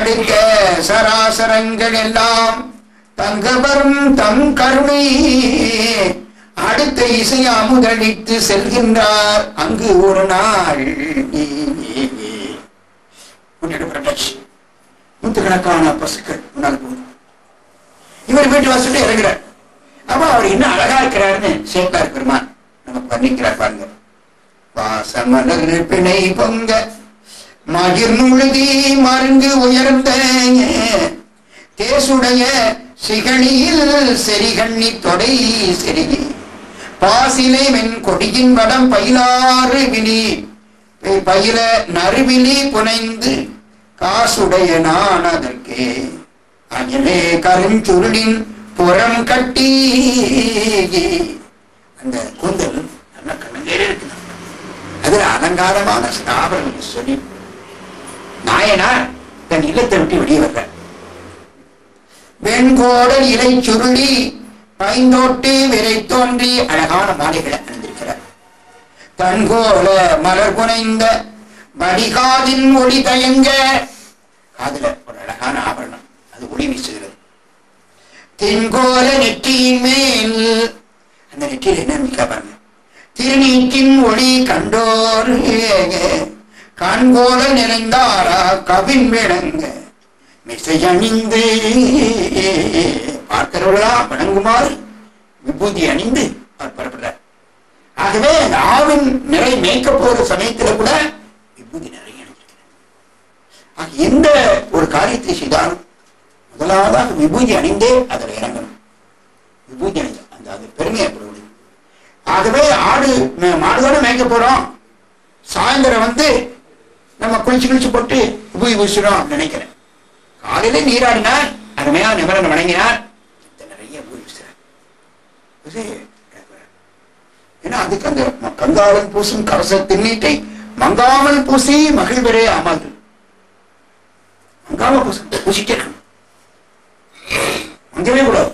அடுக்க சராசரங்கள் எல்லாம் தங்கபரும் தம் கருணை. அடுத்த இசை அமுதளித்து செல்கின்றார் அங்கு ஒரு நாள். நூற்றுக்கணக்கான பசுக்கள் முன்னால் போகுது இவர் வீட்டு வாசல்ல இறங்குறார். அப்ப அவர் இன்னும் அழகா இருக்கிறாருன்னு சேர்த்தார் பெருமான் நமக்கு வர்ணிக்கிறார் பாருங்க. வாசமலர் பிணை பொங்க மகிர் முழுதி மருங்கு உயர்ந்த தேசுடைய சிகணியில் செரிகண்ணி தொடை செருகி பாசிலை மென் கொடியின் வடம் பயிலாறு விழி. பயில நறுவிழி புனைந்து காசுடைய நான் அதற்கே. அகிலே கருஞ்சுருளின் புறம் கட்டி. அந்த கூந்தல் நல்ல கண்ணங்கேறே இருக்குது அதில் அலங்காரமான ஸ்தாபனம் சொல்லி நாயனார் தன் இல்லத்தை விட்டு வெளியே வர்ற வெண்கோடல் இலை சுருளி பைந்தோட்டு விரை தோன்றி அழகான மாலைகளை அணிந்திருக்கிறார். தன்கோல மலர் புனைந்த வடிகாதின் ஒளி தயங்க காதுல ஒரு அழகான ஆபரணம். அது ஒளி வீசுகிறது. தென்கோல நெற்றியின் மேல் அந்த நெற்றியில் என்ன மிக்க பாருங்க. திருநீட்டின் ஒளி கண்டோர் கண்கோல நிறைந்தாரா கவின் மேடங்க? மிசையணிந்து பார்க்கிறவர்களா வணங்குமாறு விபூதி அணிந்து அவர் புறப்படுறார். ஆகவே அந்த ஆவின் நிறை மேய்க்க போகிற சமயத்தில் கூட விபூதி நிறைய அணிஞ்சிருக்கிறார் எந்த ஒரு காரியத்தை செய்தாலும் முதலாவதாக விபூதி அணிந்தே அதில் இறங்கணும். விபூதி அணிந்த அந்த அது பெருமை ஏற்படுவது ஆகவே ஆடு மே- மாடுதானே மேய்க்க போறோம்? சாயந்தரம் வந்து நம்ம குளிச்சு குளிச்சு போட்டு விபூதி பூசிடும் நினைக்கிறேன். காலையில நீராடினார் அருமையா நிமரன் வணங்கினார் நிறைய ஏன்னா அதுக்கு அந்த கங்காவல் பூசும் கரச திண்ணீட்டை மங்காமல் பூசி மகிழ்வரே ஆமாது மங்காம பூசும் பூசிட்டே இருக்கணும். மங்கவே கூடாது.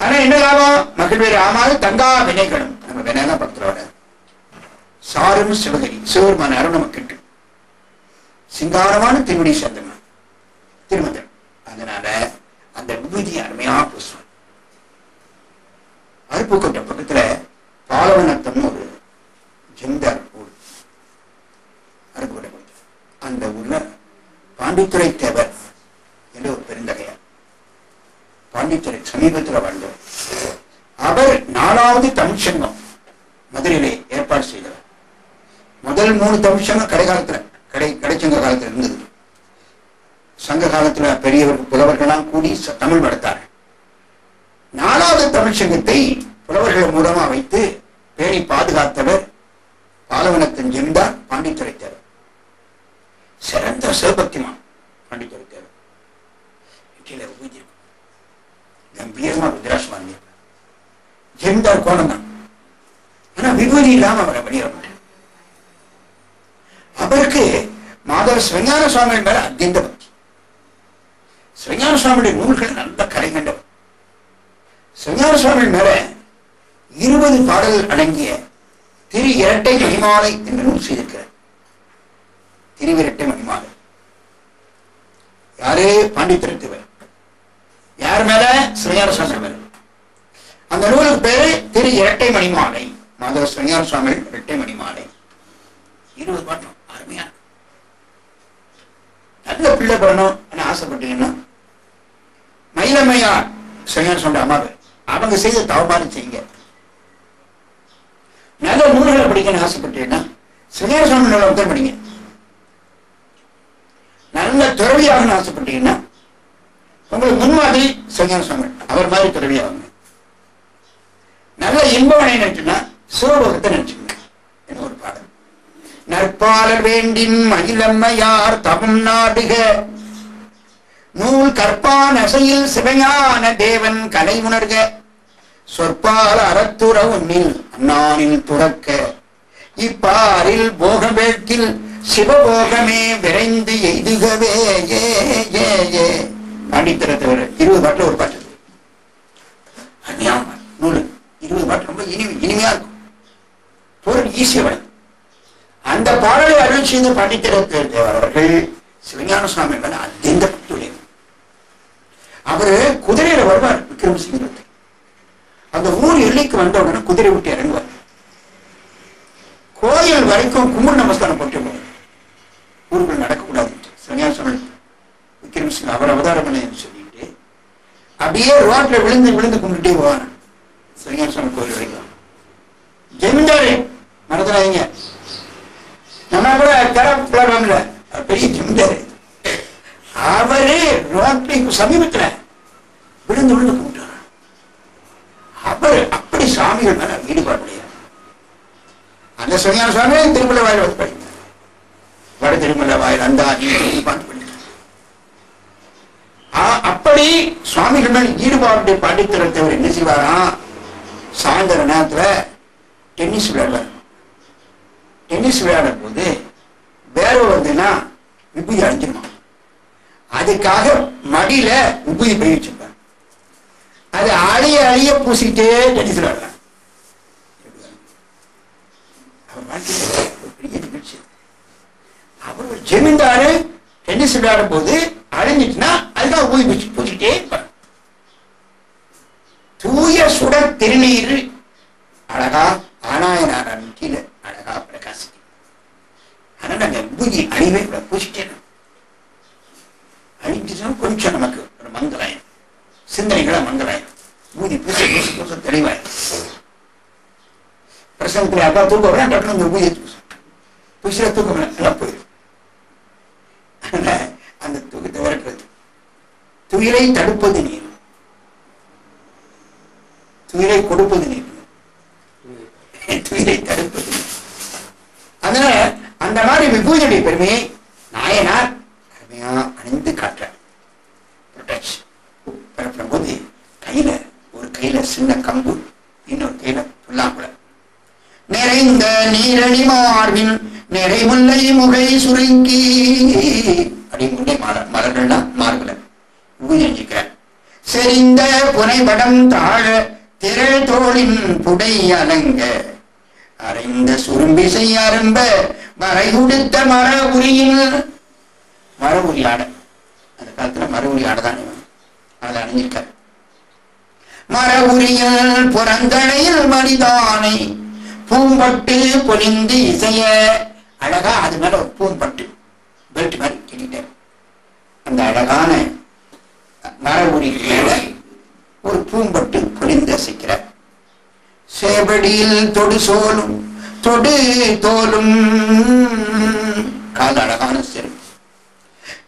ஆனா என்ன லாபம்? மகிழ்வேறு ஆமாது தங்கா வினைகளும். நம்ம வினைதான் பக்தரோட சாரும் சிவகரி சிவருமான அருண் நமக்கு சிங்காரமான திருவடி சந்தனம் திருமந்திரம். அதனால அந்த விபூதி அருமையா பூசுவான். அருப்புக்கோட்டை பக்கத்துல பாலவனத்தம்னு ஒரு ஜெந்தார் ஊர். அருப்புக்கோட்டை அந்த ஊர்ல பாண்டித்துறை தேவர் என்று ஒரு பெருந்தகையார். பாண்டித்துறை சமீபத்தில் வாழ்ந்தவர் அவர் நாலாவது தமிழ்ச்சங்கம் மதுரையிலே ஏற்பாடு செய்தவர். முதல் மூணு தமிழ்ச்சங்கம் கடைக்காலத்துல சங்க காலத்தில் இருந்தது. சங்க காலத்தில் பெரியவர்கள் புலவர்களாம் கூடி தமிழ் வளர்த்தார் நாலாவது தமிழ் சங்கத்தை புலவர்கள் மூலமா வைத்து பேணி பாதுகாத்தவர் பாலவனத்தின் ஜெமிதார் பாண்டித்துறை தேவர் சிறந்த சிவபக்திமான் பாண்டித்துறை தேவர் கீழே ஊதி இருக்கும் கம்பீரமா ருத்ராட்சம் வாங்கி ஜெமிதார் கோணம் தான் ஆனா விபூதி இல்லாம அவரை வெளியிட மாட்டார். அவருக்கு மாதவ ஸ்ரீஞான சுவாமிகள் மேல அத்தியந்த பக்தி ஸ்ரீஞான சுவாமியுடைய நூல்கள் நல்ல கரை ஸ்ரீஞான சிவஞான சுவாமிகள் மேல இருபது பாடல்கள் அடங்கிய திரு இரட்டை மணிமாலை என்று நூல் செய்திருக்கிறார். திருவிரட்டை மணிமாலை. யாரு? பாண்டித்திருத்தவர் யார் மேல? ஸ்ரீஞான சுவாமி மேல. அந்த நூலுக்கு பேரு திரு இரட்டை மணிமாலை. மாதவ ஸ்ரீஞான சுவாமி இரட்டை மணிமாலை. இருபது பாட்டம் நல்ல பிள்ளை பெறணும் ஆசைப்பட்டீங்கன்னா மயிலமையா சிவஞான சொல்ற அம்மாவை அவங்க செய்த தவமான செய்யுங்க. நல்ல நூல்களை படிக்கணும்னு ஆசைப்பட்டீங்கன்னா சிவஞான சுவாமி நூலை உத்தரம் படிங்க. நல்ல துறவியாகணும்னு ஆசைப்பட்டீங்கன்னா உங்களுக்கு முன்மாதிரி சிவஞான சுவாமி அவர் மாதிரி துறவியாகுங்க நல்ல இன்பவனை நினைச்சுன்னா சிவபோகத்தை நினைச்சுங்க கற்பாளர் வேண்டின் மயிலம்மையார் தவம் நாடுக. நூல் கற்பான் அசையில் சிவஞான தேவன் கலை உணர்க. சொற்பால் அறத்துற உன்னில் நானில் துறக்க. இப்பாரில் போகவேட்கில் சிவபோகமே விரைந்து எய்துகவே. ஏ ஏ ஏ. பாண்டித்தரத்தவர் இருபது பாட்டுல ஒரு பாட்டு. அருமையான நூல் இருபது பாட்டு. ரொம்ப இனி இனிமையா இருக்கும். பொருள் ஈஸியா அந்த பாடலை அருள் செய்து பாண்டித்தரத்தவர் அவர்கள் சிவஞான சுவாமி மேல அத்தியந்த பட்டுள்ளது அவரு குதிரையில வருவார் விக்ரமசிங்கத்தை அந்த ஊர் எல்லைக்கு வந்த உடனே குதிரை விட்டு இறங்குவார். கோயில் வரைக்கும் கும்பல் நமஸ்காரம் போட்டு ஊருக்குள் நடக்கக்கூடாது சிவஞான சுவாமி விக்ரமசிங்க அவர் அவதாரம் சொல்லிட்டு அப்படியே ரோட்ல விழுந்து விழுந்து கும்பிட்டே போவார். சிவஞான சுவாமி கோயில் வரைக்கும். ஜமீன்தாரு மறந்துடாதீங்க. நம்ம கூட கரப்புல பெரிய ஜமீன்தாரு அவரே ரோட்டைக்கு சமீபத்தில் விழுந்து விழுந்து கும்பிட்டார். அவர் அப்படி சாமிகள் மேல ஈடுபாடுடையார் அந்த சுவாமி சுவாமி திருமலை வாயில் வந்து படிக்கிறார். வட திருமலை வாயில் அந்த பார்த்து படிக்கிறார். அப்படி சுவாமிகள் மேல் ஈடுபாடு பாண்டித்திறத்தவர் என்ன செய்வாராம்? சாயந்தர நேரத்துல டென்னிஸ் விளையாடுவார். டென்னிஸ் விளையாடும் போது வேற வருதுன்னா விபூதி அடைஞ்சிருமா அதுக்காக மடியில விபூதி பண்ணி வச்சிருப்பார் அது அழிய அழிய பூசிக்கிட்டே டென்னிஸ் விளையாடலாம் அவர் வாழ்க்கையில பெரிய நிகழ்ச்சி. அவர் ஒரு ஜமீன்தாரு டென்னிஸ் விளையாடும் போது அழிஞ்சிட்டுனா அதுக்காக ஊதி பூச்சி பூச்சிக்கிட்டே இருப்பார். தூய சுடர் திருநீர் அழகா ஆனாயனாரன் கீழே அழகா பிரகாசிக்கும் ஆனா நாங்க பூஜை அழிவே கூட பூசிட்டே இருக்கோம். அழிஞ்சுச்சுன்னா கொஞ்சம் நமக்கு ஒரு மங்களாயம் சிந்தனைகளை மங்களாயம் பூஜை பூச பூச பூச தெளிவாயிரும் பிரசங்கத்தில் அப்பா தூக்கம் வரா டக்குனு அந்த பூச பூசில தூக்கம் எல்லாம் போயிடும் அந்த தூக்கத்தை விரட்டுறது துயிலை தடுப்பது நீர் துயிலை கொடுப்பது நீர் துயிலை தடுப்பது. அதனால அந்த மாதிரி விபூதியுடைய பெருமையை நாயனார் அருமையா அணிந்து காட்டுறார் புரட்டாச்சி பிறப்பின போது கையில ஒரு கையில சின்ன கம்பு இன்னொரு கையில புல்லாங்குழல் நிறைந்த நீரணி மார்பின் நிறைமுல்லை முகை சுருங்கி. அப்படின்னு மலர் மலர்கள்லாம் மார்புல ஊழிஞ்சிக்கிறார் செறிந்த புனைபடம் தாழ திரள் தோளின் புடை அலங்க. அரைந்த சுரும்பிசை அரும்ப மறை உடுத்த மர உரியின் மர உரி ஆடை. அந்த காலத்துல மர உரி ஆடை தான் அதை அணிஞ்சிருக்கார் மர உரியில் புறந்தடையில் மணிதானை பூம்பட்டு பொழிந்து இசைய அழகா அது மேல ஒரு பூன் பட்டு பெல்ட் மாதிரி கட்டிட்டார் அந்த அழகான மர உரி ஒரு பூம்பட்டு பொலிந்து அசைக்கிறார் சேவடியில் தொடு சோலும் தொடு தோலும் கால் அழகான செருப்பு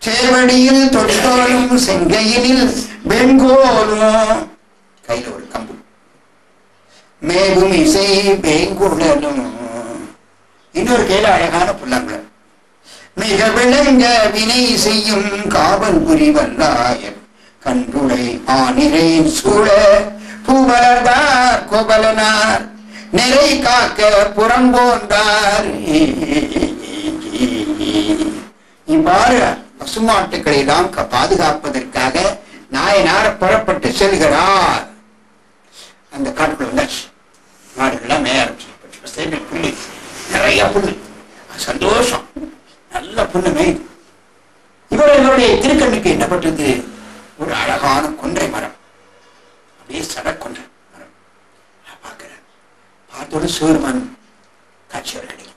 சேவடியில் தொடு தோலும் செங்கையினில் வெண்கோலும் கையில ஒரு கம்பு. மேகும் இசை வேங்குழலும் இன்னொரு கையில அழகான புல்லாங்குழல் மிக விளங்க வினை செய்யும் காவல் புரிவல்லாயர் கண்டுளை ஆனிரேன் சூழ பூவலர்தார் கோபலனார் நிறை காக்க புறம்போன்றார் இவ்வாறு பசுமாட்டுக்களை எல்லாம் பாதுகாப்பதற்காக நாயனார் புறப்பட்டு செல்கிறார். அந்த காட்டுக்குள்ள வந்தாச்சு. மாடுகள்லாம் மேய ஆரம்பிச்சு நிறைய புண்ணு. சந்தோஷம். நல்ல பொண்ணுமே. இவர் இவருடைய திருக்கண்ணுக்கு என்ன பட்டது ஒரு அழகான கொன்றை மரம். அப்படியே சடக்கொன்றை மரம். நான் பார்க்கிறேன். பார்த்தோட சிவருமான் காட்சி அவர் கிடைக்குது.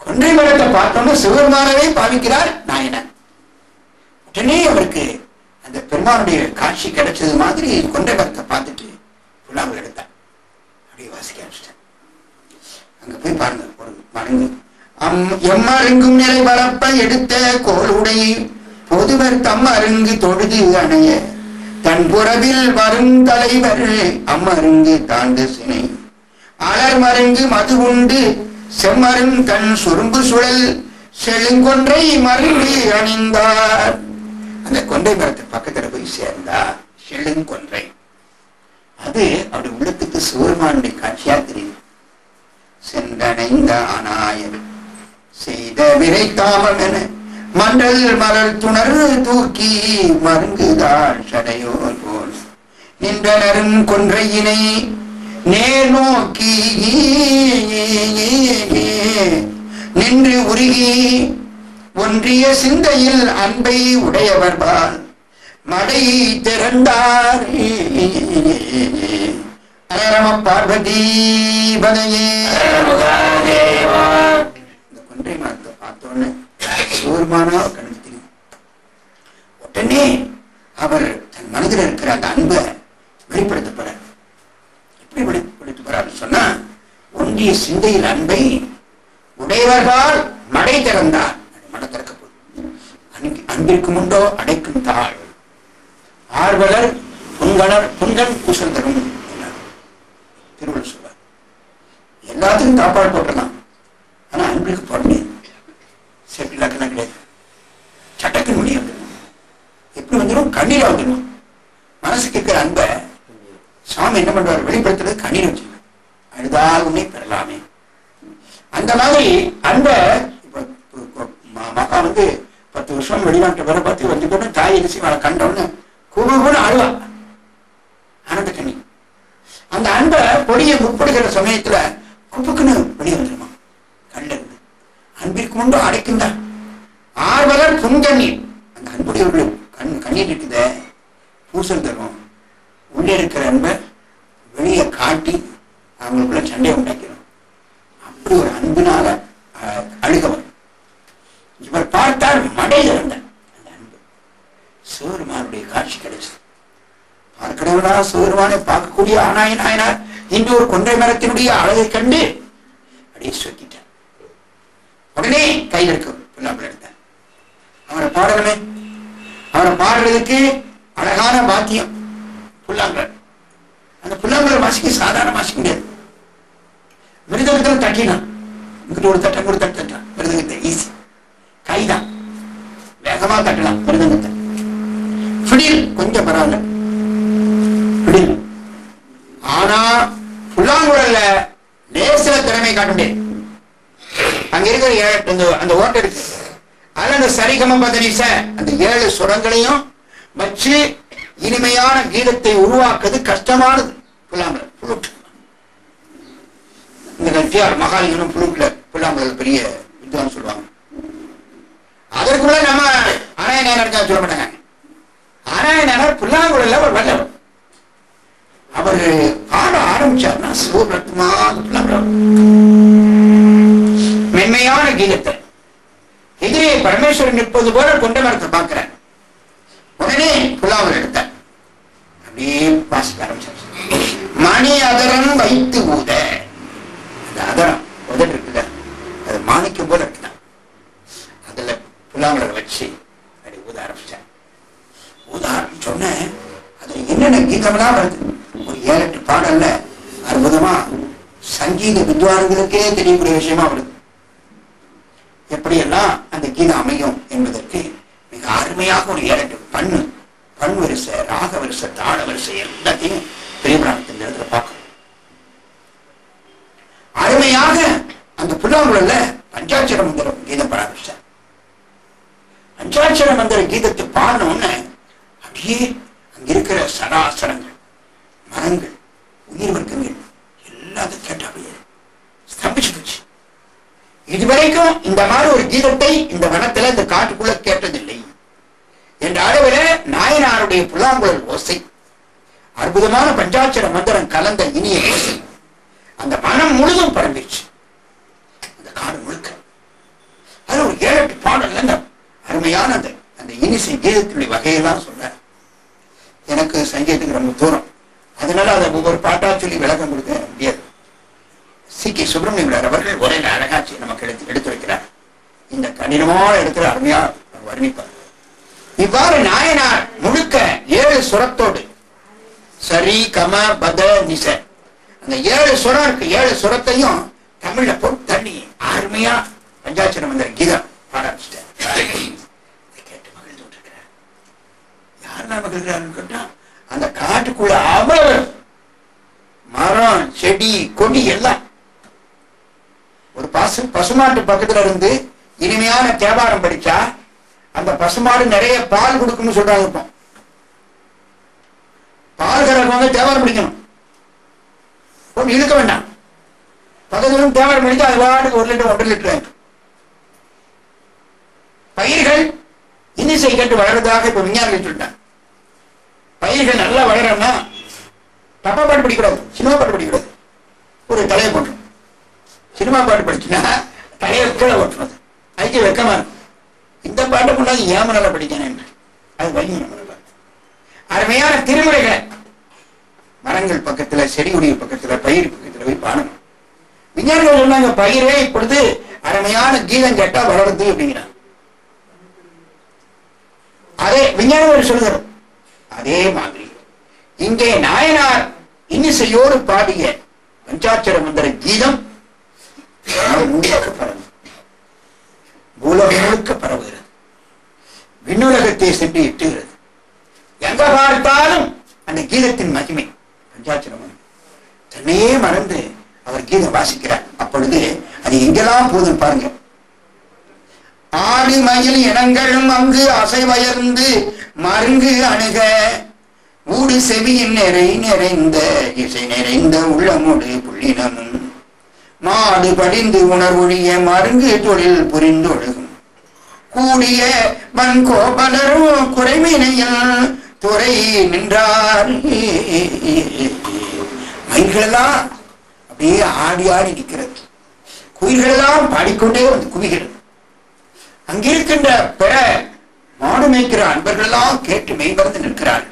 கொன்றை மரத்தை பார்த்தோன்னு சிவருமானவே பாவிக்கிறார் நாயனன் உடனே அவருக்கு அந்த பெருமானுடைய காட்சி கிடைச்சது மாதிரி கொன்றை மரத்தை பார்த்து புல்லாமல் எடுத்தார் அப்படியே வாசிக்க ஆரம்பிச்சிட்டேன் அங்க போய் பாருங்க ஒரு மடங்கு அம் எம்மருங்கும் நிலை வளர்ப்ப எடுத்த கோளுடை பொதுவர் தம் அருங்கு தொழுது அணைய. தன் புறவில் வரும் தலைவர் அம்மருங்கு தாண்டு சினை. அலர் மருங்கு மது உண்டு செம்மருங் தன் சுரும்பு சுழல் செழுங்கொன்றை மருங்கு அணிந்தார். அந்த கொன்றை மரத்து பக்கத்துல போய் சேர்ந்தா செழுங்கொன்றை. அது அவருடைய உள்ளத்துக்கு சிவருமானுடைய காட்சியா தெரியுது சென்றடைந்த ஆனாயர் செய்த விரைத்தாமம் என மண்டல் மலர் துணர் தூக்கி மருங்குதாள் சடையோர் போல் நின்றனரும் கொன்றையினை நேர் நோக்கி நின்று உருகி ஒன்றிய சிந்தையில் அன்பை உடையவர்பால் மடை திறந்தார். அரம பார்வதி பதையே சூர்மானா கணக்கு உடனே அவர் தன் மனதில் இருக்கிற அந்த அன்பை வெளிப்படுத்த போறார் எப்படி வெளிப்படுத்த போறாருன்னு சொன்னா ஒன்றிய சிந்தையில் அன்பை உடையவர்கள் மடை திறந்தார். மடை திறக்கப்படும் அன்பு- அன்பிற்கு முண்டோ அடைக்கும் தாள் ஆர்வலர் புண்கணர் புண்கண் பூசல் தரும் திருவள்ளுவர் சொல்வார் எல்லாத்துக்கும் காப்பாடு போட்ட ஆனா அன்பிற்கு போட முடியாது சேஃப்டி லாக்கெல்லாம் கிடையாது சட்டத்தின் முடிய வந்துடும் வந்துடும் கண்ணீர் வந்துடும் மனசுக்கு இருக்கிற அன்பை சாமி என்ன பண்றாரு? வெளிப்படுத்துறது கண்ணீர் வச்சு அழுதால் உன்னை பெறலாமே. அந்த மாதிரி அன்பை மகா வந்து பத்து வருஷம் வெளிநாட்டு வர பார்த்து வந்து கூட தாய் என்ன செய்வாங்க கண்டவனு குழு கூட அழுவா. ஆனந்த கண்ணி. அந்த அன்பை பொடியை முற்படுகிற சமயத்துல குப்புக்குன்னு வெளியே வந்துருமா? கண்ணில் அன்பிற்கு முன்பு தான் ஆர்வலர் புன்கண்ணீர் அந்த அன்புடையவர்களும் கண் கண்ணீர் இருக்குத. பூசல் தரும் உள்ளே இருக்கிற அன்பை வெளியே காட்டி அவங்களுக்குள்ள சண்டையை உண்டாக்கிறோம் அப்படி ஒரு அன்பினால அஹ், அழுகவர் இவர் பார்த்தால் மடையில் இருந்தார் அந்த அன்பு. சிவருமானுடைய காட்சி கிடைச்சது. பார்க்கிறவரா சிவருமானை பார்க்கக்கூடிய ஆனாய் நாயனார் இன்று ஒரு கொன்றை மரத்தினுடைய அழகை கண்டு அப்படியே சொக்கிட்டார் உடனே கையில் இருக்கும் பிள்ளாப்பிள்ள எடுத்தார். அவரை பாடணுமே அவரை பாடுறதுக்கு அழகான வாத்தியம் புல்லாங்கல் அந்த புல்லாங்குழல் வாசிக்க சாதாரண வாசிக்க முடியாது. மிருதங்கத்தில் தட்டினான் இங்கிட்ட ஒரு தட்டம் ஒரு தட்டு தட்டான் மிருதங்கத்தை ஈஸி கைதான் வேகமா தட்டலாம். மிருதங்கத்தை பிடில் கொஞ்சம் பரவாயில்ல. பிடில் ஆனா புல்லாங்குழல்ல லேசில திறமை காட்ட முடியாது. அங்க இருக்கிற அந்த அந்த ஓட்டை இருக்கு அதுல அந்த சரிகம பதனிச அந்த ஏழு சுரங்களையும் வச்சு இனிமையான கீதத்தை உருவாக்குறது கஷ்டமானது. புல்லாங்குழல் புளுட் இந்த கட்டியார் மகாலிங்கனும் புளுட்ல புல்லாங்குழல் பெரிய வித்வான் சொல்லுவாங்க. அதற்குள்ள நம்ம தான் சொல்ல மாட்டாங்க. ஆராயணர் புல்லாங்குழல்ல ஒரு வல்லவர். அவர் பாட ஆரம்பிச்சார்னா சிவபத்மா புல்லாங்குழல். மென்மையான கீதத்தை. எதிரே பரமேஸ்வரன் நிற்பது போல கொண்ட மரத்தை பார்க்கிறேன் உடனே புல்லாமல் எடுத்தார் அப்படியே வாசிக்க ஆரம்பிச்சார். மணி அதரம் வைத்து ஊத. அந்த அதரம் உதடு இருக்குல்ல. அது மாணிக்கம் போல இருக்குதான். அதுல புலாவலரை வச்சு அப்படி ஊத ஆரம்பிச்சார். ஊத ஆரம்பிச்சோடனே அது என்னென்ன கீதம்லாம் வருது? ஒரு ஏழு எட்டு பாடல்ல அற்புதமா சங்கீத வித்வான்களுக்கே தெரியக்கூடிய விஷயமா வருது. எப்படியெல்லாம் அந்த கீதம் அமையும் என்பதற்கு மிக அருமையாக ஒரு ஏழு பண்ணு பண் வரிசை ராக வரிசை தாள வரிசை எல்லாத்தையும் பிரியபுராணத்தின் இடத்துல பார்க்கணும் அருமையாக அந்த புல்லாங்குழல்ல பஞ்சாட்சர மந்திரம் கீதம் பராமரிச்சார். பஞ்சாட்சர மந்திர கீதத்தை பாடணும்னு அப்படியே அங்க இருக்கிற சராசரங்கள் மரங்கள் உயிர் வர்க்கங்கள் எல்லாத்தையும் கேட்ட அப்படியே ஸ்தம்பிச்சு இதுவரைக்கும் இந்த மாதிரி ஒரு கீதத்தை இந்த வனத்துல இந்த காட்டுக்குள்ள கேட்டதில்லை. என்ற அளவில நாயனாருடைய புல்லாங்குழல் ஓசை. அற்புதமான பஞ்சாட்சர மந்திரம் கலந்த இனிய ஓசை. அந்த மனம் முழுதும் பரம்பிடுச்சு அந்த காடு முழுக்க. அது ஒரு ஏழு எட்டு பாடல்ல அந்த அருமையான அந்த அந்த இனிசை கீதத்தினுடைய வகையெல்லாம் சொல்ற எனக்கு சங்கீதத்துக்கு ரொம்ப தூரம். அதனால அதை ஒவ்வொரு பாட்டா சொல்லி விளக்கம் கொடுக்க முடியாது. சி கே சுப்பிரமணியம் அவர்கள் ஒரே அழகாட்சி நமக்கு எடுத்து எடுத்து வைக்கிறார். இந்த கடினமான இடத்துல அருமையா வர்ணிப்பார். இவ்வாறு நாயனார் முழுக்க ஏழு சுரத்தோடு சரி கம பத நிச அந்த ஏழு சுரம் இருக்கு. ஏழு சுரத்தையும் தமிழ்ல போட்டு தண்ணி அருமையா பஞ்சாட்சரம் வந்த கீதம் பாட ஆரம்பிச்சிட்டார் கேட்டு மகிழ்ந்து யாரெல்லாம் மகிழ்கிறாருன்னு கேட்டா அந்த காட்டுக்குள்ள அவ்வளவு மரம் செடி கொடி எல்லாம் ஒரு பசு பசுமாட்டு பக்கத்துல இருந்து இனிமையான தேவாரம் படிச்சா அந்த பசுமாடு நிறைய பால் கொடுக்கும்னு சொல்றாங்க இருப்போம் பால் கறக்கவங்க தேவாரம் படிக்கணும் ஒன்று இழுக்க வேண்டாம். பக்கத்துல தேவாரம் படிச்சா அது வாட்டுக்கு ஒரு லிட்டர் ஒன்றரை லிட்டர் பயிர்கள் இன்னிசை கேட்டு வளர்றதாக இப்ப விஞ்ஞானிகள் சொல்லிட்டாங்க பயிர்கள் நல்லா வளரணும்னா தப்பா பாட்டு படிக்கூடாது சினிமா பாட்டு படிக்கூடாது ஒரு தலையை போட்டு சினிமா பாட்டு படிச்சுன்னா தலையை கீழே ஓட்டுறது. அதுக்கு வெக்கமா இருக்கும். இந்த பாட்டை கொண்டாந்து ஏன் நல்லா படிக்கணும் அது வழி அருமையான திருமுறைகளை. மரங்கள் பக்கத்துல செடி கொடிகள் பக்கத்துல பயிர் பக்கத்துல போய் பாடணும். விஞ்ஞானிகள் சொன்னாங்க பயிரே இப்பொழுது அருமையான கீதம் கேட்டா வளருது அப்படிங்கிறாங்க. அதே விஞ்ஞானிகள் சொல்லுகிறார் அதே மாதிரி இங்கே நாயனார் இன்னிசையோடு பாடிய பஞ்சாட்சர மந்திர கீதம் நாடு முழுக்க பரவும் பூலகம் முழுக்க பரவுகிறது. விண்ணுலகத்தை சென்று எட்டுகிறது எங்க பார்த்தாலும் அந்த கீதத்தின் மகிமை. பஞ்சாட்சர தன்னையே மறந்து அவர் கீதம் வாசிக்கிறார். அப்பொழுது அது எங்கெல்லாம் போதும் பாருங்க. ஆடி மயில் இனங்களும் அங்கு அசைவயர்ந்து மருங்கு அணுக ஊடு செவியின் நிறை நிறைந்த இசை நிறைந்த உள்ளமுடு புள்ளினமும் மாடு படிந்து உணர்வொழிய மருங்கு தொழில் புரிந்தொழுகும். கூடிய வன்கோபலரும் குறைவினையில் துறை நின்றார். மயில்களெல்லாம் அப்படியே ஆடி ஆடி நிற்கிறது. குயில்களெல்லாம் பாடிக்கொண்டே வந்து குவிகிறது. அங்கிருக்கின்ற பிற மாடு மேய்க்கிற அன்பர்களெல்லாம் கேட்டு மெய்மறந்து நிற்கிறார்கள்.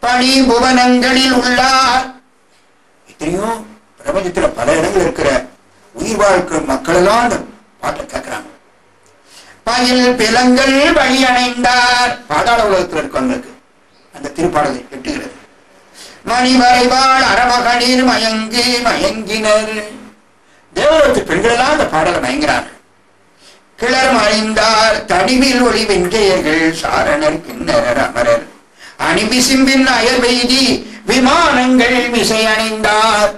பனி புவனங்களில் உள்ளார். எத்தனையோ பிரபஞ்சத்துல பல இடங்கள் இருக்கிற உயிர் வாழ்க்கை மக்கள் எல்லாம் அந்த பாட்டை கேட்கிறாங்க பயில் பிலங்கள் வழி அணைந்தார் பாதாள உலகத்தில் இருக்கவங்களுக்கு அந்த திருப்பாடலை எட்டுகிறது. மணி வரைவாள் அறமகளிர் மயங்கி மயங்கினர். தேவலோகத்து பெண்கள் எல்லாம் அந்த பாடலை மயங்கிறார்கள் கிளர் மறைந்தார் தடிவில் ஒளி வெங்கையர்கள் சாரணர் கிண்ணரர் அமரர். அணிபிசிம்பின் அயர் வெய்தி விமானங்கள் விசை அணிந்தார்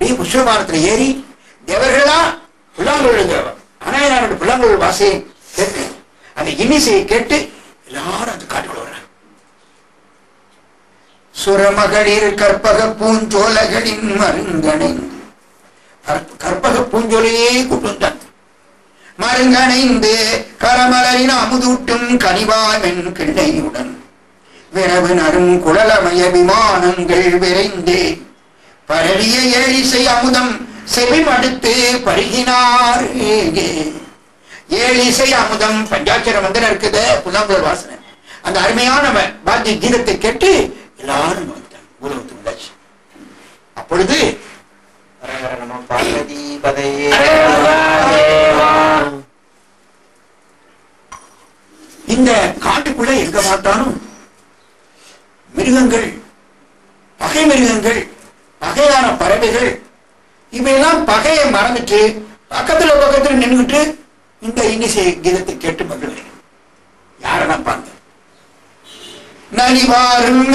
அப்படியே புஷ்பமானத்துல ஏறி தேவர்களா புல்லாங்குழல் அனாயனாரோட புல்லாங்குழல் வாசையை கேட்டு அந்த இன்னிசையை கேட்டு எல்லாரும் அந்த காட்டுக்குள்ள வர்றாங்க. சுரமகளிர் கற்பக பூஞ்சோலைகளின் மருங்கணைந்து கற்பக பூஞ்சோலையே கொண்டு வந்தாங்க. மருங்கணைந்து கரமலரின் அமுதூட்டும் கனிவாமென் கிண்டையுடன் விரவு நரும் குழலமய விமானங்கள் விரைந்தேன் பரவிய ஏழிசை அமுதம் செவிமடுத்து பருகினார். ஏழிசை அமுதம் பஞ்சாட்சர மந்திரம் இருக்குது புல்லாங்குழல் வாசனை. அந்த அருமையான பாத்திய கீதத்தை கேட்டு எல்லாரும் வந்துட்டாங்க. உலகத்துக்கு வந்தாச்சு. அப்பொழுது பார்வதி பதையே இந்த காட்டுக்குள்ள எங்க பார்த்தாலும் மிருகங்கள் பகை மிருகங்கள் பகையான பறவைகள். இவையெல்லாம் பகையை மறந்துட்டு பக்கத்துல பக்கத்துல நின்றுட்டு இந்த இன்னிசை கீதத்தை கேட்டு மகிழ்கிறேன் யாரெல்லாம் பாருங்க? நனிவாரும்